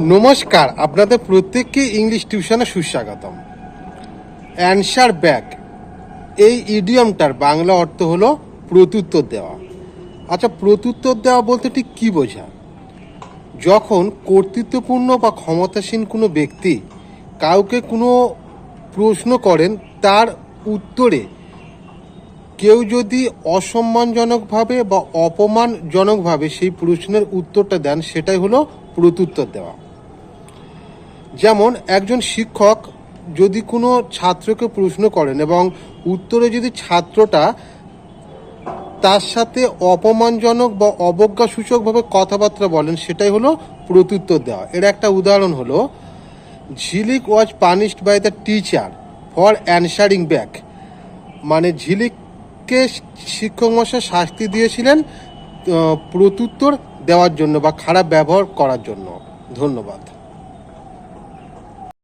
নমস্কার, আপনাদের প্রত্যেককে ইংলিশ টিউশনে সুস্বাগতম। অ্যানসার ব্যাক এই ইডিয়মটার বাংলা অর্থ হলো প্রত্যুত্তর দেওয়া। আচ্ছা প্রত্যুত্তর দেওয়া বলতে ঠিক কী বোঝায়? যখন কর্তৃত্বপূর্ণ বা ক্ষমতাসীন কোনো ব্যক্তি কাউকে কোনো প্রশ্ন করেন, তার উত্তরে কেউ যদি অসম্মানজনকভাবে বা অপমানজনকভাবে সেই প্রশ্নের উত্তরটা দেন, সেটাই হলো প্রত্যুত্তর দেওয়া। যেমন, একজন শিক্ষক যদি কোনো ছাত্রকে প্রশ্ন করেন এবং উত্তরে যদি ছাত্রটা তার সাথে অপমানজনক বা অবজ্ঞাসূচকভাবে কথাবার্তা বলেন, সেটাই হলো প্রত্যুত্তর দেওয়া। এর একটা উদাহরণ হলো, Jhilik was punished by the teacher for answering back. মানে ঝিলিককে শিক্ষক মশাই শাস্তি দিয়েছিলেন প্রত্যুত্তর দেওয়ার জন্য বা খারাপ ব্যবহার করার জন্য। ধন্যবাদ।